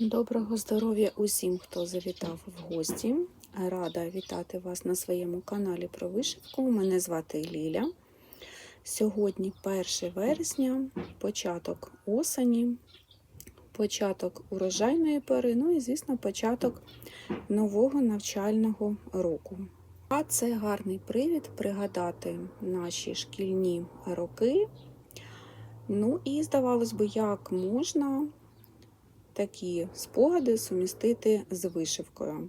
Доброго здоров'я усім, хто завітав в гості. Рада вітати вас на своєму каналі про вишивку. Мене звати Ліля. Сьогодні 1 вересня, початок осені, початок урожайної пори, ну і, звісно, початок нового навчального року. А це гарний привід пригадати наші шкільні роки. Ну і здавалось би, як можна такі спогади сумістити з вишивкою.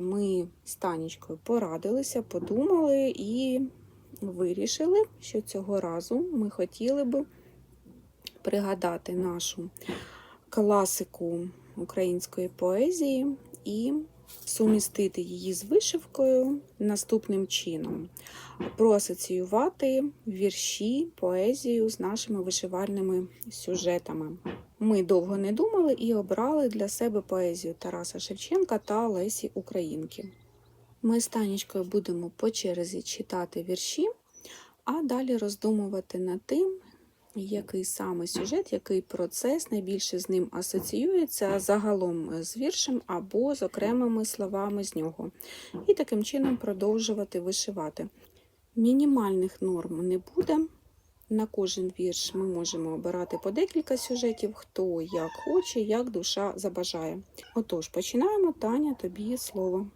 Ми з Танечкою порадилися, подумали і вирішили, що цього разу ми хотіли би пригадати нашу класику української поезії і сумістити її з вишивкою наступним чином: проасоціювати вірші, поезію з нашими вишивальними сюжетами. Ми довго не думали і обрали для себе поезію Тараса Шевченка та Лесі Українки. Ми з Танечкою будемо по черзі читати вірші, а далі роздумувати над тим, який саме сюжет, який процес найбільше з ним асоціюється загалом з віршем або з окремими словами з нього. І таким чином продовжувати вишивати. Мінімальних норм не буде. На кожен вірш ми можемо обирати по декілька сюжетів, хто як хоче, як душа забажає. Отож, починаємо. Таня, тобі слово.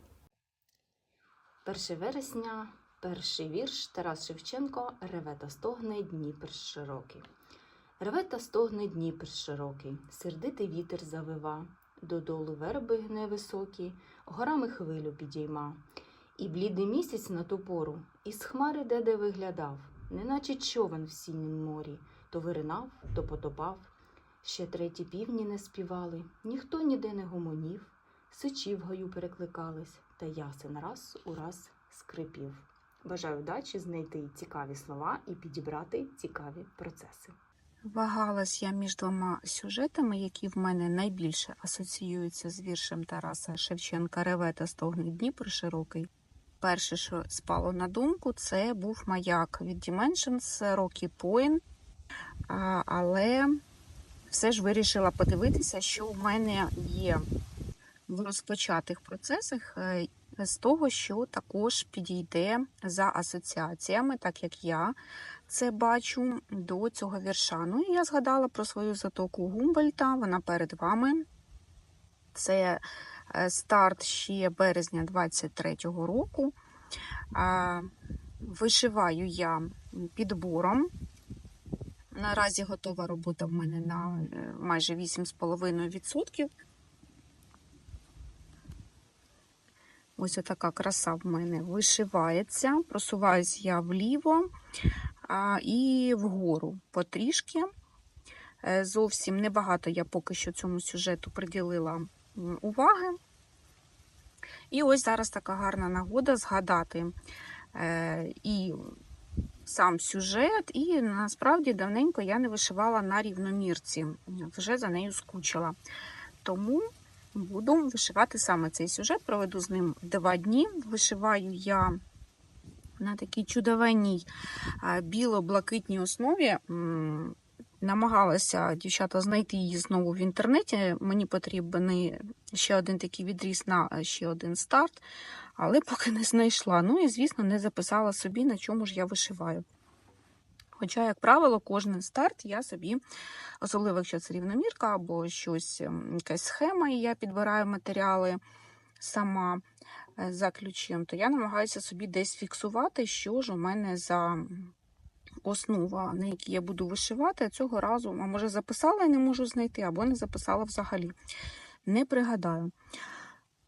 1 вересня, перший вірш Тарас Шевченко Реве та стогне Дніпр широкий. Реве та стогне Дніпр широкий, сердитий вітер завива, додолу верби гне високі, горами хвилю підійма. І блідий місяць на ту пору із хмари де-де виглядав, неначе човен в сінім морі, то виринав, то потопав. Ще треті півні не співали, ніхто ніде не гомонів, сичі в гаю перекликались, та ясен раз у раз скрипів. Бажаю вдачі знайти цікаві слова і підібрати цікаві процеси. Вагалась я між двома сюжетами, які в мене найбільше асоціюються з віршем Тараса Шевченка Реве та стогне Дніпр широкий. Перше, що спало на думку, це був маяк від Dimensions Rocky Point. Але все ж вирішила подивитися, що в мене є в розпочатих процесах е, з того, що також підійде за асоціаціями, так як я це бачу до цього вірша. Ну і я згадала про свою затоку Гумбольта, вона перед вами. Це е, старт ще березня 23-го року. Вишиваю я підбором. Наразі готова робота в мене на е, майже 8,5%. Ось така краса в мене вишивається. Просуваюсь я вліво а, і вгору потрішки. Е, Зовсім небагато я поки що цьому сюжету приділила уваги. І ось зараз така гарна нагода згадати е, і сам сюжет, і насправді давненько я не вишивала на рівномірці, вже за нею скучила. Тому буду вишивати саме цей сюжет, проведу з ним два дні. Вишиваю я на такій чудовенній біло-блакитній основі. Намагалася дівчата знайти її знову в інтернеті. Мені потрібен ще один такий відріз на ще один старт, але поки не знайшла. Ну і, звісно, не записала собі, на чому ж я вишиваю. Хоча, як правило, кожен старт я собі, особливо якщо це рівномірка або щось, ем, якась схема, і я підбираю матеріали сама е, за ключем, то я намагаюся собі десь фіксувати, що ж у мене за основа, на якій я буду вишивати. Цього разу, а може, записала і не можу знайти, або не записала взагалі. Не пригадаю.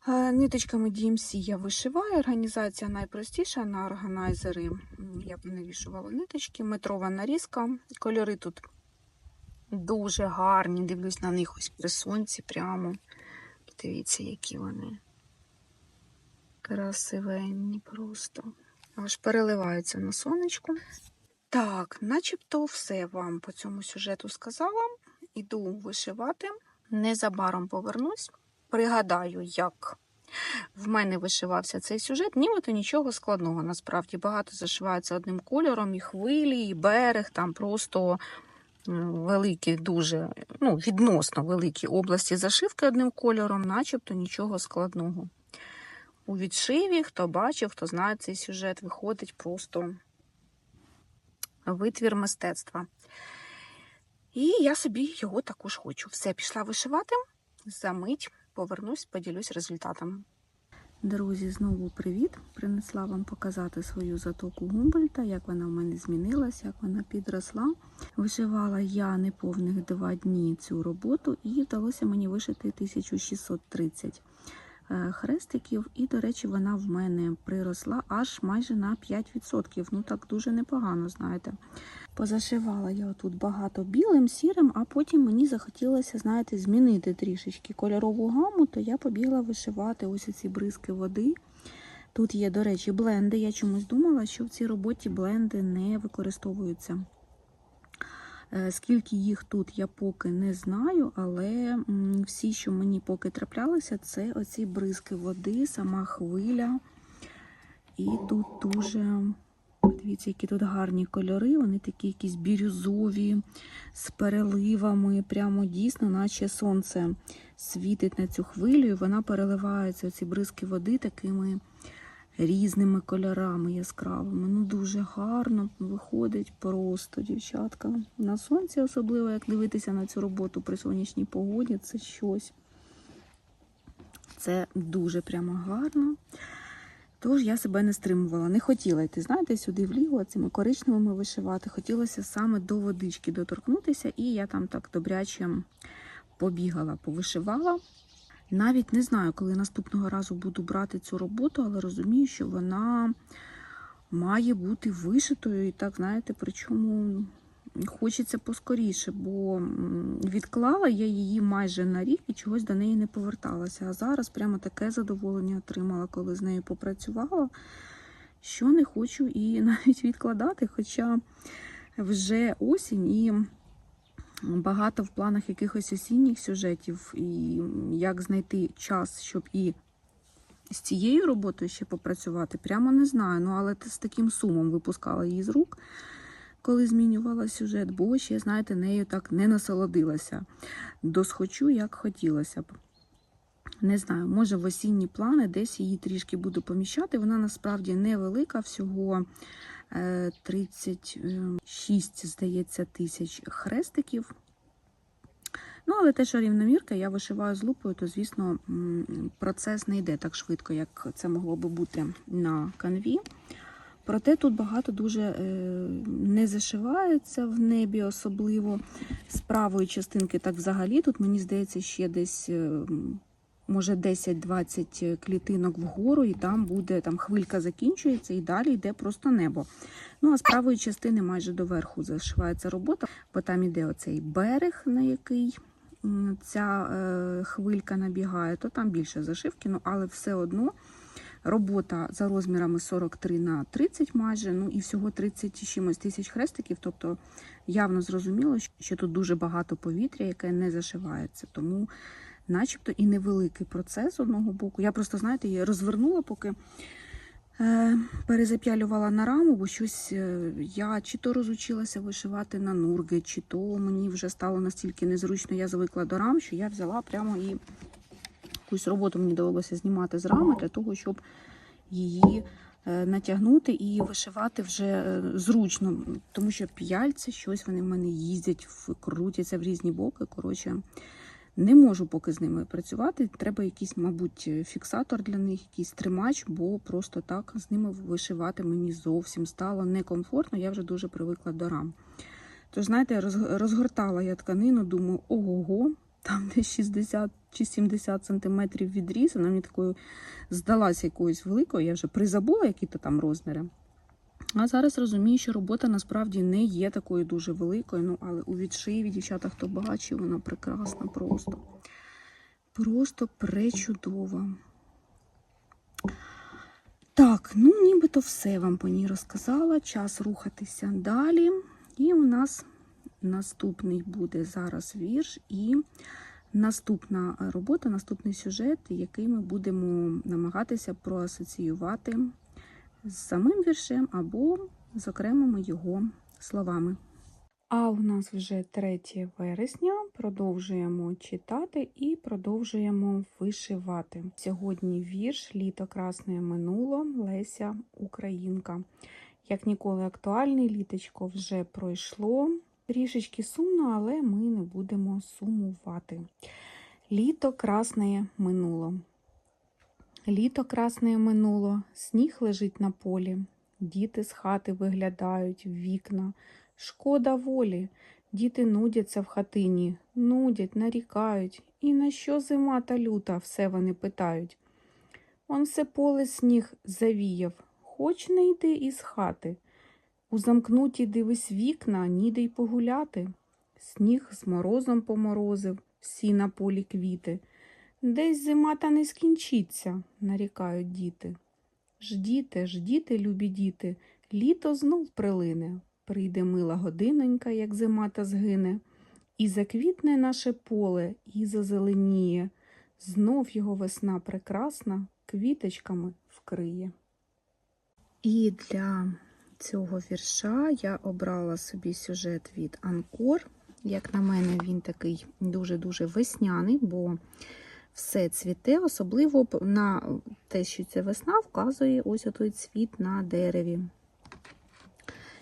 Е, Ниточками DMC я вишиваю. Організація найпростіша на органайзери. Я б навішувала ниточки, метрова нарізка. Кольори тут дуже гарні. Дивлюсь на них ось при сонці прямо. Дивіться, які вони красивенні просто. Аж переливаються на сонечку. Так, начебто все вам по цьому сюжету сказала. Іду вишивати. Незабаром повернусь. Пригадаю, як в мене вишивався цей сюжет, нібито нічого складного. Насправді багато зашивається одним кольором, і хвилі, і берег, там просто великі, дуже ну, відносно великі області зашивки одним кольором, начебто нічого складного. У відшиві, хто бачив, хто знає цей сюжет, виходить просто витвір мистецтва. І я собі його також хочу. Все, пішла вишивати. За мить повернусь, поділюсь результатами. Друзі, знову привіт! Принесла вам показати свою затоку Гумбольта, як вона в мене змінилась, як вона підросла. Вишивала я неповних два дні цю роботу, і вдалося мені вишити 1630 е, хрестиків. І, до речі, вона в мене приросла аж майже на 5%. Ну так дуже непогано, знаєте. Позашивала я тут багато білим, сірим, а потім мені захотілося, знаєте, змінити трішечки кольорову гаму, то я побігла вишивати ось ці бризки води. Тут є, до речі, бленди. Я чомусь думала, що в цій роботі бленди не використовуються. Е, Скільки їх тут, я поки не знаю, але всі, що мені поки траплялися, це оці бризки води, сама хвиля. І тут дуже Дивіться, які тут гарні кольори, вони такі якісь бірюзові, з переливами. Прямо дійсно, наче сонце світить на цю хвилю, і вона переливається, ці бризки води такими різними кольорами яскравими. Ну, дуже гарно виходить просто, дівчатка. На сонці, особливо, як дивитися на цю роботу при сонячній погоді, це щось. Це дуже прямо гарно. Тож я себе не стримувала, не хотіла йти, знаєте, сюди вліво цими коричневими вишивати. Хотілося саме до водички доторкнутися, і я там так добряче побігала, повишивала. Навіть не знаю, коли наступного разу буду брати цю роботу, але розумію, що вона має бути вишитою. І так, знаєте, причому хочеться поскоріше, бо відклала я її майже на рік і чогось до неї не поверталася. А зараз прямо таке задоволення отримала, коли з нею попрацювала, що не хочу і навіть відкладати, хоча вже осінь і багато в планах якихось осінніх сюжетів, і як знайти час, щоб і з цією роботою ще попрацювати, прямо не знаю. Ну, але з таким сумом випускала її з рук коли змінювала сюжет, бо ще, знаєте, нею так не насолодилася. Досхочу, як хотілося б. Не знаю, може в осінні плани десь її трішки буду поміщати. Вона насправді невелика, всього 36, здається, тисяч хрестиків. Ну, але те, що рівномірка, я вишиваю з лупою, то, звісно, процес не йде так швидко, як це могло би бути на канві. Проте тут багато дуже е, не зашивається в небі, особливо з правої частинки, так взагалі. Тут, мені здається, ще десь, е, може, 10-20 клітинок вгору, і там буде там хвилька закінчується, і далі йде просто небо. Ну, а з правої частини майже до верху зашивається робота, бо там іде оцей берег, на який ця е, хвилька набігає, то там більше зашивки, ну, але все одно. Робота за розмірами 43 на 30 майже, ну і всього 30 чимось тисяч хрестиків. Тобто явно зрозуміло, що тут дуже багато повітря, яке не зашивається. Тому, начебто, і невеликий процес з одного боку. Я просто, знаєте, її розвернула, поки е, перезап'ялювала на раму, бо щось е, я чи то розучилася вишивати на нурги, чи то мені вже стало настільки незручно, я звикла до рам, що я взяла прямо і якусь роботу мені довелося знімати з рами для того, щоб її е, натягнути і вишивати вже зручно, тому що п'яльці, щось вони в мене їздять, крутяться в різні боки. Коротше, не можу поки з ними працювати. Треба якийсь, мабуть, фіксатор для них, якийсь тримач, бо просто так з ними вишивати мені зовсім стало некомфортно. Я вже дуже привикла до рам. Тож, знаєте, розгортала я тканину, думаю, ого-го, там десь 60 чи 70 сантиметрів відріз, вона мені такою здалася якоюсь великою, я вже призабула, які то там розміри. А зараз розумію, що робота насправді не є такою дуже великою. Ну, але у відшиві, дівчата, хто бачив, вона прекрасна просто. Просто пречудова. Так, ну нібито все вам по ній розказала. Час рухатися далі. І у нас наступний буде зараз вірш і наступна робота, наступний сюжет, який ми будемо намагатися проасоціювати з самим віршем або з окремими його словами. А у нас вже 3 вересня. Продовжуємо читати і продовжуємо вишивати. Сьогодні вірш Літо красне минуло Леся Українка. Як ніколи актуальний, літочко вже пройшло. Трішечки сумно, але ми не будемо сумувати. Літо красне минуло. Літо красне минуло, сніг лежить на полі, діти з хати виглядають в вікна. Шкода волі, діти нудяться в хатині, нудять, нарікають. І на що зима та люта, все вони питають. Он все поле сніг завіяв, хоч не йди із хати. У замкнуті дивись вікна, ніде й погуляти. Сніг з морозом поморозив, всі на полі квіти. Десь зима та не скінчиться, нарікають діти. Ждіте, ждіте, любі діти, літо знов прилине. Прийде мила годинонька, як зима та згине, і заквітне наше поле, і зазеленіє. Знов його весна прекрасна квіточками вкриє. І для цього вірша я обрала собі сюжет від Анкор. Як на мене, він такий дуже-дуже весняний, бо все цвіте, особливо на те, що це весна, вказує ось отой цвіт на дереві.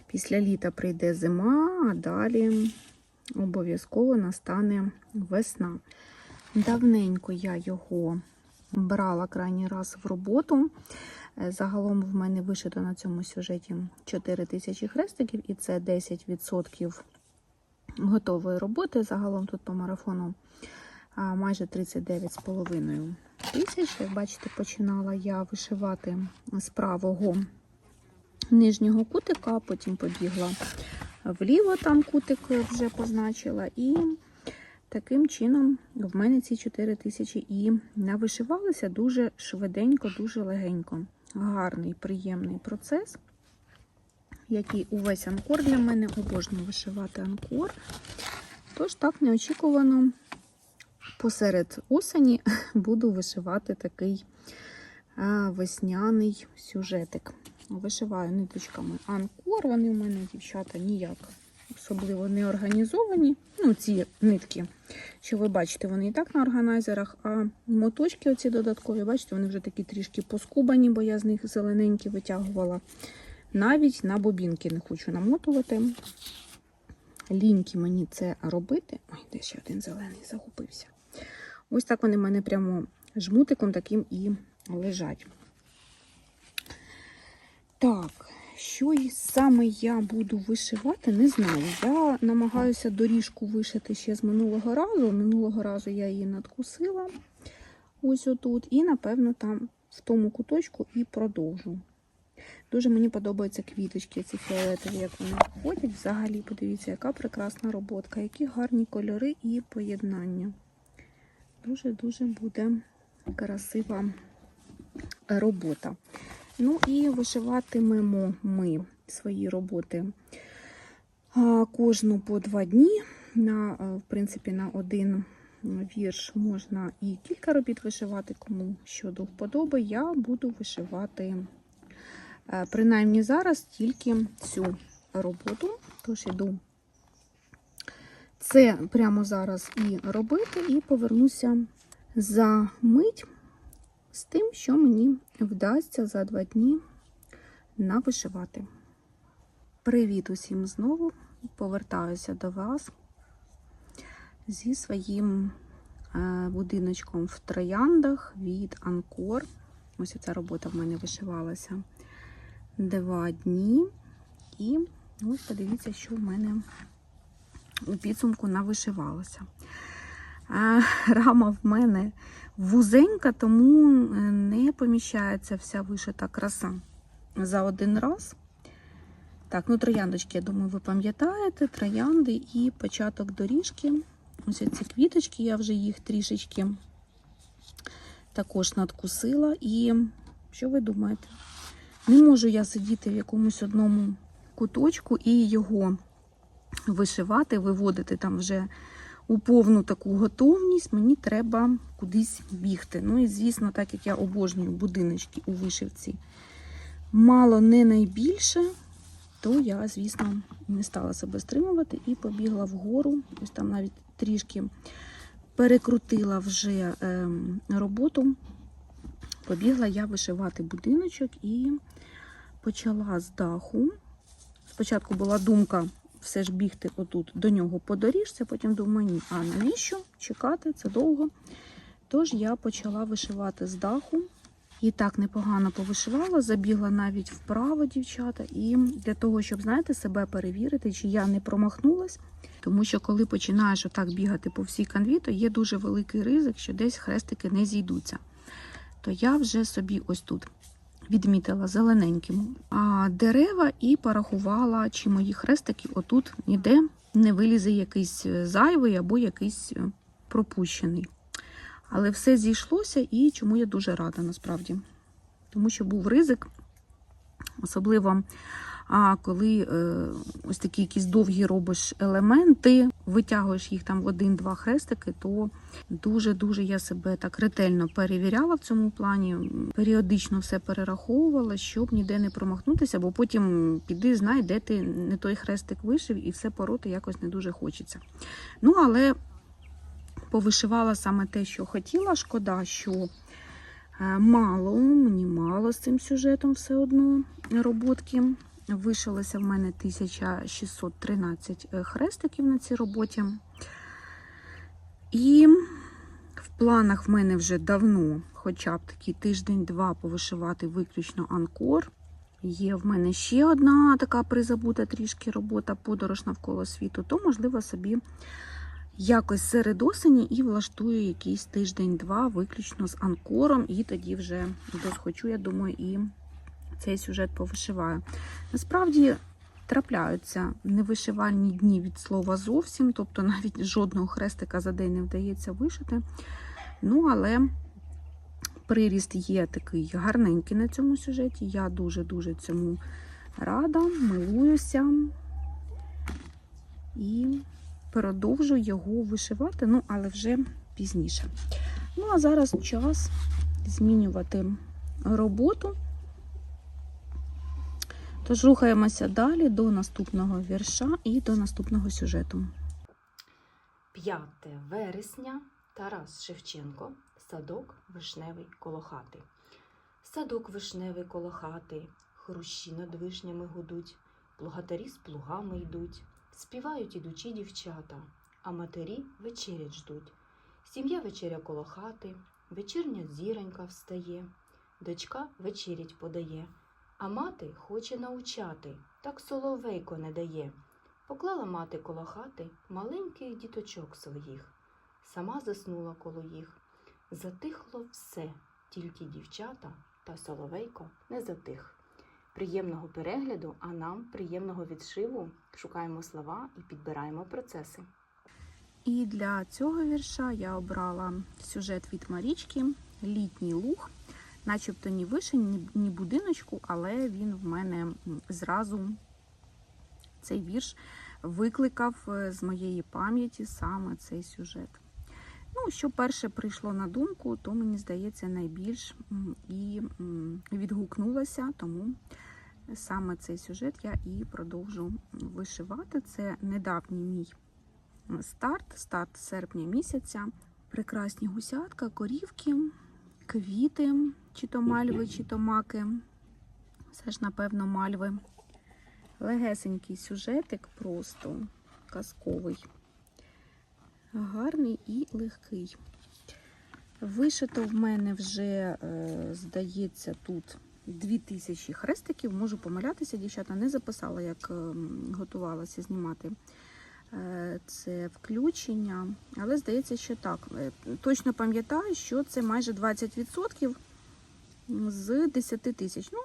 Після літа прийде зима, а далі обов'язково настане весна. Давненько я його брала крайній раз в роботу. Е, Загалом в мене вишито на цьому сюжеті 4 тисячі хрестиків, і це 10% готової роботи. Загалом тут по марафону майже 39,5 тисяч. Як бачите, починала я вишивати з правого нижнього кутика, потім побігла вліво, там кутик вже позначила. І таким чином в мене ці 4 тисячі і навишивалися дуже швиденько, дуже легенько. Гарний, приємний процес, який увесь анкор для мене обожнюю вишивати анкор. Тож так неочікувано посеред осені буду вишивати такий весняний сюжетик. Вишиваю ниточками анкор. Вони в мене, дівчата, ніяк особливо не організовані. Ну, ці нитки, що ви бачите, вони і так на органайзерах, а моточки, оці додаткові, бачите, вони вже такі трішки поскубані, бо я з них зелененькі витягувала. Навіть на бобінки не хочу намотувати. Ліньки мені це робити. Ой, де ще один зелений загубився. Ось так вони в мене прямо жмутиком таким і лежать. Так, що саме я буду вишивати, не знаю. Я намагаюся доріжку вишити ще з минулого разу. Минулого разу я її надкусила ось отут. І, напевно, там в тому куточку і продовжу. Дуже мені подобаються квіточки, ці фіолетові, як вони ходять. Взагалі, подивіться, яка прекрасна роботка, які гарні кольори і поєднання. Дуже-дуже буде красива робота. Ну і вишиватимемо ми свої роботи кожну по два дні. На, в принципі, на один вірш можна і кілька робіт вишивати, кому що до вподоби. Я буду вишивати, е, принаймні зараз, тільки цю роботу. Тож іду це прямо зараз і робити, і повернуся за мить з тим, що мені вдасться за два дні навишивати. Привіт усім знову! Повертаюся до вас зі своїм е, будиночком в трояндах від Анкор. Ось ця робота в мене вишивалася два дні. І ось подивіться, що в мене у підсумку навишивалося. А, Рама в мене вузенька, тому е, не поміщається вся вишита краса за один раз. Так, ну трояндочки, я думаю, ви пам'ятаєте, троянди і початок доріжки. Ось ці квіточки, я вже їх трішечки також надкусила. І що ви думаєте? Не можу я сидіти в якомусь одному куточку і його вишивати, виводити там вже у повну таку готовність, мені треба кудись бігти. Ну і, звісно, так як я обожнюю будиночки у вишивці, мало не найбільше, то я, звісно, не стала себе стримувати і побігла вгору. Ось там навіть трішки перекрутила вже ем, роботу. Побігла я вишивати будиночок і почала з даху. Спочатку була думка все ж бігти отут до нього по доріжці, потім думаю, ні, а навіщо чекати? Це довго. Тож я почала вишивати з даху. І так непогано повишивала, забігла навіть вправо, дівчата, і для того, щоб знаєте, себе перевірити, чи я не промахнулась. Тому що коли починаєш отак бігати по всій канві, то є дуже великий ризик, що десь хрестики не зійдуться. То я вже собі ось тут відмітила зелененьким а дерева і порахувала, чи мої хрестики отут ніде не вилізе якийсь е, зайвий або якийсь е, пропущений. Але все зійшлося і чому я дуже рада насправді. Тому що був ризик, особливо а коли е, ось такі якісь довгі робиш елементи, витягуєш їх там в один-два хрестики, то дуже-дуже я себе так ретельно перевіряла в цьому плані, періодично все перераховувала, щоб ніде не промахнутися, бо потім піди, знай, де ти не той хрестик вишив, і все пороти якось не дуже хочеться. Ну, але повишивала саме те, що хотіла. Шкода, що е, мало, мені мало з цим сюжетом все одно роботки. Вишилося в мене 1613 е, хрестиків на цій роботі. І в планах в мене вже давно, хоча б такий тиждень-два, повишивати виключно анкор. Є в мене ще одна така призабута трішки робота подорож навколо світу, то, можливо, собі якось серед осені і влаштую якийсь тиждень-два виключно з анкором, і тоді вже досхочу, я думаю, і цей сюжет повишиваю. Насправді трапляються невишивальні дні від слова зовсім, тобто навіть жодного хрестика за день не вдається вишити. Ну, але приріст є такий гарненький на цьому сюжеті. Я дуже-дуже цьому рада, милуюся і продовжу його вишивати, ну, але вже пізніше. Ну, а зараз час змінювати роботу. Тож рухаємося далі до наступного вірша і до наступного сюжету. 5 вересня Тарас Шевченко. Садок вишневий коло хати. Садок вишневий коло хати, хрущі над вишнями гудуть, плугатарі з плугами йдуть, співають ідучі дівчата, а матері вечерять ждуть. Сім'я вечеря коло хати, вечірня зіронька встає, дочка вечерять подає, а мати хоче научати, так соловейко не дає. Поклала мати коло хати маленьких діточок своїх, сама заснула коло їх. Затихло все, тільки дівчата та соловейко не затих. Приємного перегляду, а нам приємного відшиву. Шукаємо слова і підбираємо процеси. І для цього вірша я обрала сюжет від Марічки Літній луг. Начебто ні вишень, ні- будиночку, але він в мене зразу цей вірш викликав е, з моєї пам'яті саме цей сюжет. Ну, що перше прийшло на думку, то мені здається найбільш і відгукнулося, тому саме цей сюжет я і продовжу вишивати. Це недавній мій старт, старт серпня місяця. Прекрасні гусятка, корівки, квіти, чи то мальви, чи то маки. Все ж, напевно, мальви. Легесенький сюжетик, просто казковий. Гарний і легкий. Вишито в мене вже, е, здається, тут 2000 хрестиків. Можу помилятися, дівчата, не записала, як ем, готувалася знімати це включення. Але здається, що так. Е, Точно пам'ятаю, що це майже 20% з 10 тисяч. Ну,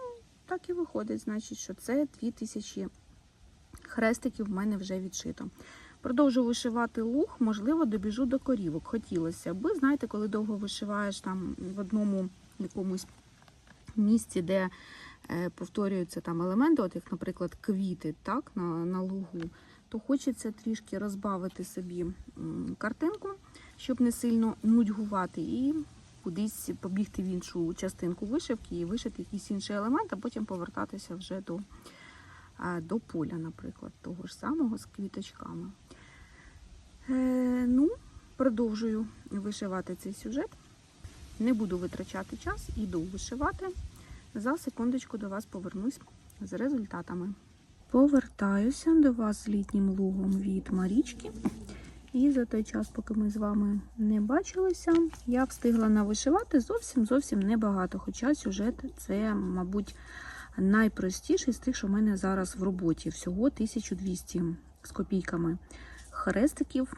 так і виходить, значить, що це 2000 хрестиків в мене вже відшито. Продовжу вишивати луг, можливо, добіжу до корівок. Хотілося б. Знаєте, коли довго вишиваєш там в одному якомусь місці, де е, повторюються там елементи, от як, наприклад, квіти так, на, на лугу, то хочеться трішки розбавити собі картинку, щоб не сильно нудьгувати, і кудись побігти в іншу частинку вишивки і вишити якийсь інший елемент, а потім повертатися вже до до поля, наприклад, того ж самого з квіточками. Е, ну, продовжую вишивати цей сюжет. Не буду витрачати час, іду вишивати. За секундочку до вас повернусь з результатами. Повертаюся до вас з літнім лугом від Марічки. І за той час, поки ми з вами не бачилися, я встигла навишивати зовсім зовсім небагато. Хоча сюжет це, мабуть, найпростіший з тих, що в мене зараз в роботі. Всього 1200 з копійками хрестиків.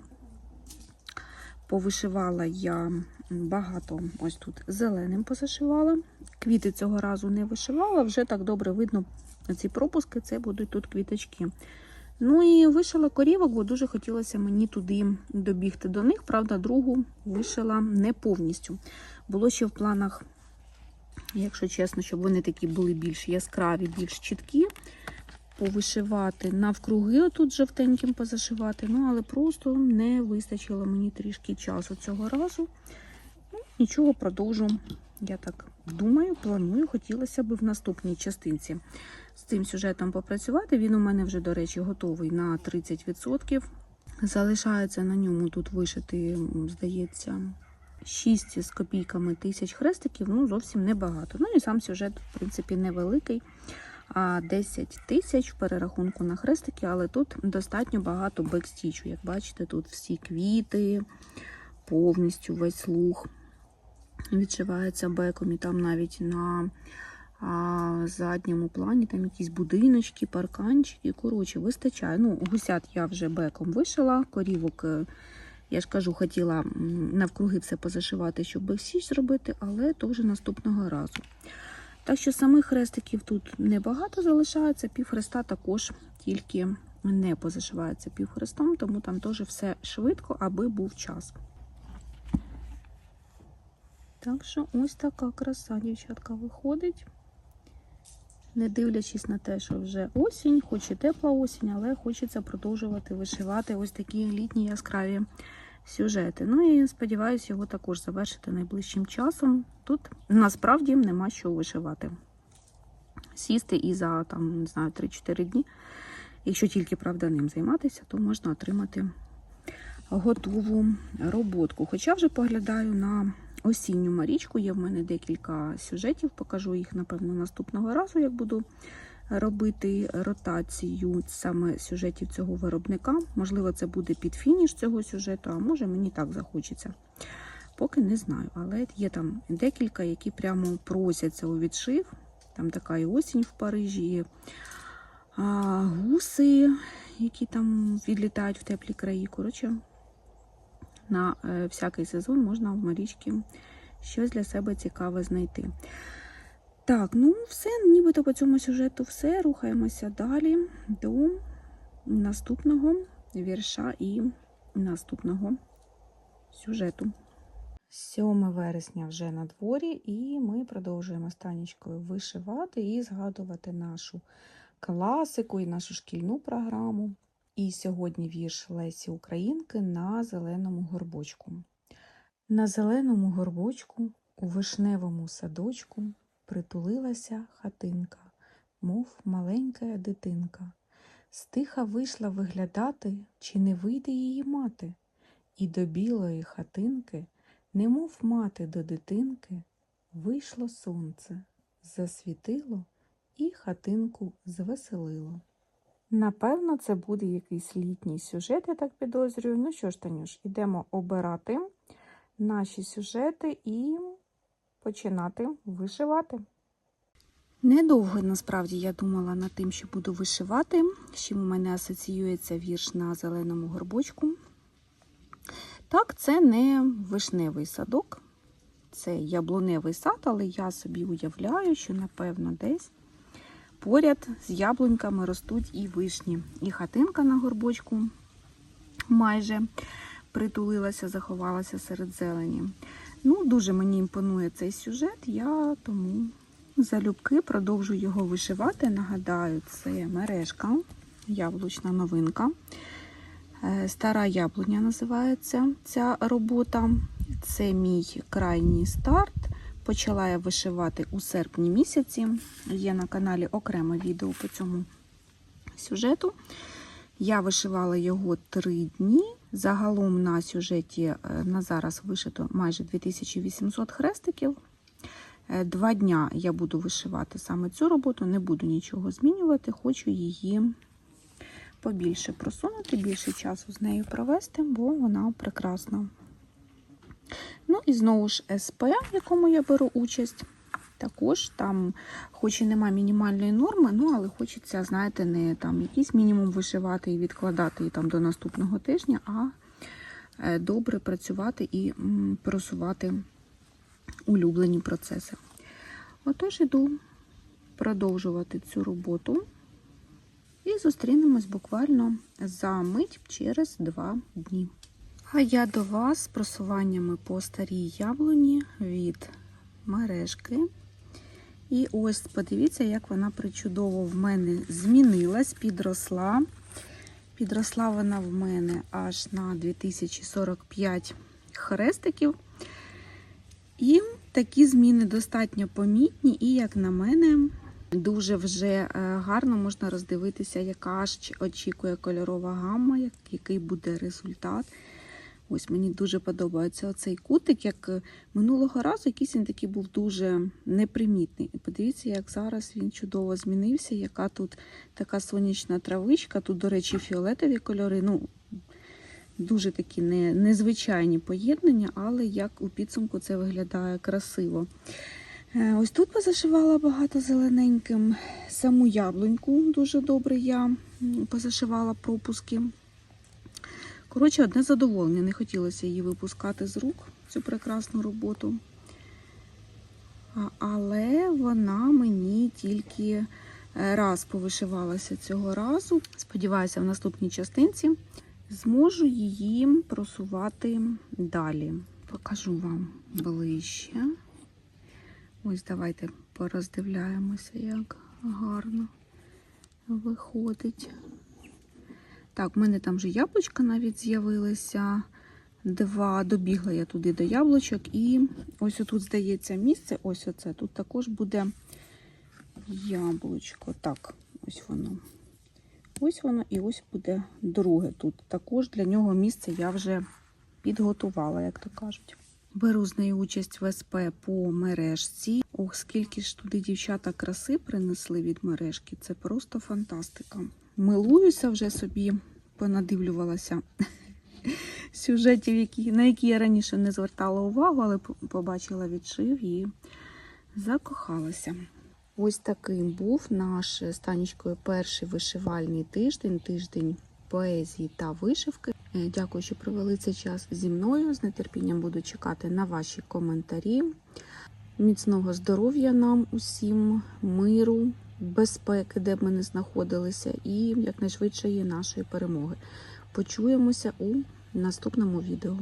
Повишивала я багато ось тут зеленим позашивала. Квіти цього разу не вишивала, вже так добре видно ці пропуски, це будуть тут квіточки. Ну і вишила корівок, бо дуже хотілося мені туди добігти до них. Правда, другу вишила не повністю. Було ще в планах, якщо чесно, щоб вони такі були більш яскраві, більш чіткі. Повишивати навкруги, отут жовтеньким позашивати, ну але просто не вистачило мені трішки часу цього разу. Ну, нічого продовжу. Я так думаю, планую, хотілося б в наступній частинці з цим сюжетом попрацювати. Він у мене вже, до речі, готовий на 30%. Залишається на ньому тут вишити, здається, 6 з копійками тисяч хрестиків, ну зовсім небагато. Ну і сам сюжет, в принципі, невеликий. А 10 тисяч в перерахунку на хрестики, але тут достатньо багато бекстічу. Як бачите, тут всі квіти, повністю весь луг відшивається беком, і там навіть на а, в задньому плані там якісь будиночки, парканчики. Коротше, вистачає. Ну, гусят я вже беком вишила, корівок. е, Я ж кажу, хотіла навкруги все позашивати, щоб бексіч зробити, але то вже наступного разу. Так що самих хрестиків тут небагато залишається, півхреста також тільки не позашивається півхрестом, тому там теж все швидко, аби був час. Так що ось така краса, дівчатка, виходить. Не дивлячись на те, що вже осінь, хоч і тепла осінь, але хочеться продовжувати вишивати ось такі літні яскраві сюжети. Ну і сподіваюся його також завершити найближчим часом. Тут насправді нема що вишивати. Сісти і за там, не знаю, 3-4 дні, якщо тільки правда ним займатися, то можна отримати готову роботку. Хоча вже поглядаю на осінню марічку, є в мене декілька сюжетів, покажу їх, напевно, наступного разу, як буду робити ротацію саме сюжетів цього виробника. Можливо, це буде під фініш цього сюжету, а може мені так захочеться. Поки не знаю, але є там декілька, які прямо просяться у відшив. Там така і осінь в Парижі, а, гуси, які там відлітають в теплі краї. Коротше, на е, всякий сезон можна в Марічки щось для себе цікаве знайти. Так, ну все, нібито по цьому сюжету все. Рухаємося далі до наступного вірша і наступного сюжету. 7 вересня вже на дворі, і ми продовжуємо з Танечкою вишивати і згадувати нашу класику і нашу шкільну програму. І сьогодні вірш Лесі Українки на зеленому горбочку. На зеленому горбочку у вишневому садочку притулилася хатинка, мов маленька дитинка. Стиха вийшла виглядати, чи не вийде її мати, і до білої хатинки, немов мати до дитинки, вийшло сонце, засвітило і хатинку звеселило. Напевно, це буде якийсь літній сюжет, я так підозрюю. Ну що ж, Танюш, ідемо обирати наші сюжети і починати вишивати. Недовго насправді я думала над тим, що буду вишивати. З чим у мене асоціюється вірш на зеленому горбочку. Так, це не вишневий садок, це яблуневий сад, але я собі уявляю, що, напевно, десь поряд з яблуньками ростуть і вишні. І хатинка на горбочку майже притулилася, заховалася серед зелені. Ну, дуже мені імпонує цей сюжет, я тому залюбки продовжу його вишивати. Нагадаю, це мережка, яблучна новинка. Е, Стара яблуня називається ця робота. Це мій крайній старт. Почала я вишивати у серпні місяці. Є на каналі окреме відео по цьому сюжету. Я вишивала його три дні. Загалом на сюжеті е, на зараз вишито майже 2800 хрестиків. Е, Два дня я буду вишивати саме цю роботу, не буду нічого змінювати, хочу її побільше просунути, більше часу з нею провести, бо вона прекрасна. Ну і знову ж СП, в якому я беру участь. Також там, хоч і нема мінімальної норми, ну але хочеться, знаєте, не там якийсь мінімум вишивати і відкладати її там до наступного тижня, а е, добре працювати і просувати улюблені процеси. Отож, іду продовжувати цю роботу і зустрінемось буквально за мить через два дні. А я до вас з просуваннями по старій яблуні від мережки. І ось подивіться, як вона причудово в мене змінилась, підросла. Підросла вона в мене аж на 2045 хрестиків. І такі зміни достатньо помітні, і, як на мене, дуже вже е, гарно можна роздивитися, яка ж очікує кольорова гамма, який буде результат. Ось мені дуже подобається оцей кутик, як е, минулого разу якийсь він такий був дуже непримітний. І подивіться, як зараз він чудово змінився, яка тут така сонячна травичка. Тут, до речі, фіолетові кольори. Ну, дуже такі не, незвичайні поєднання, але як у підсумку це виглядає красиво. Е, Ось тут позашивала багато зелененьким. Саму яблуньку дуже добре я позашивала пропуски. Коротше, одне задоволення. Не хотілося її випускати з рук, цю прекрасну роботу. Але вона мені тільки е, раз повишивалася цього разу. Сподіваюся, в наступній частинці зможу її просувати далі. Покажу вам ближче. Ось давайте пороздивляємося, як гарно виходить. Так, в мене там вже яблучка навіть з'явилися. Два. Добігла я туди до яблучок. І ось отут, здається, місце. Ось оце. Тут також буде яблучко. Так, ось воно. Ось воно і ось буде друге тут. Також для нього місце я вже підготувала, як то кажуть. Беру з нею участь в СП по мережці. Ох, скільки ж туди дівчата краси принесли від мережки. Це просто фантастика. Милуюся вже собі, понадивлювалася сюжетів, які, на які я раніше не звертала увагу, але побачила відшив і закохалася. Ось таким був наш з Танечкою перший вишивальний тиждень, тиждень поезії та вишивки. Е, Дякую, що провели цей час зі мною. З нетерпінням буду чекати на ваші коментарі. Міцного здоров'я нам усім, миру, безпеки, де б ми не знаходилися, і якнайшвидшої нашої перемоги. Почуємося у наступному відео.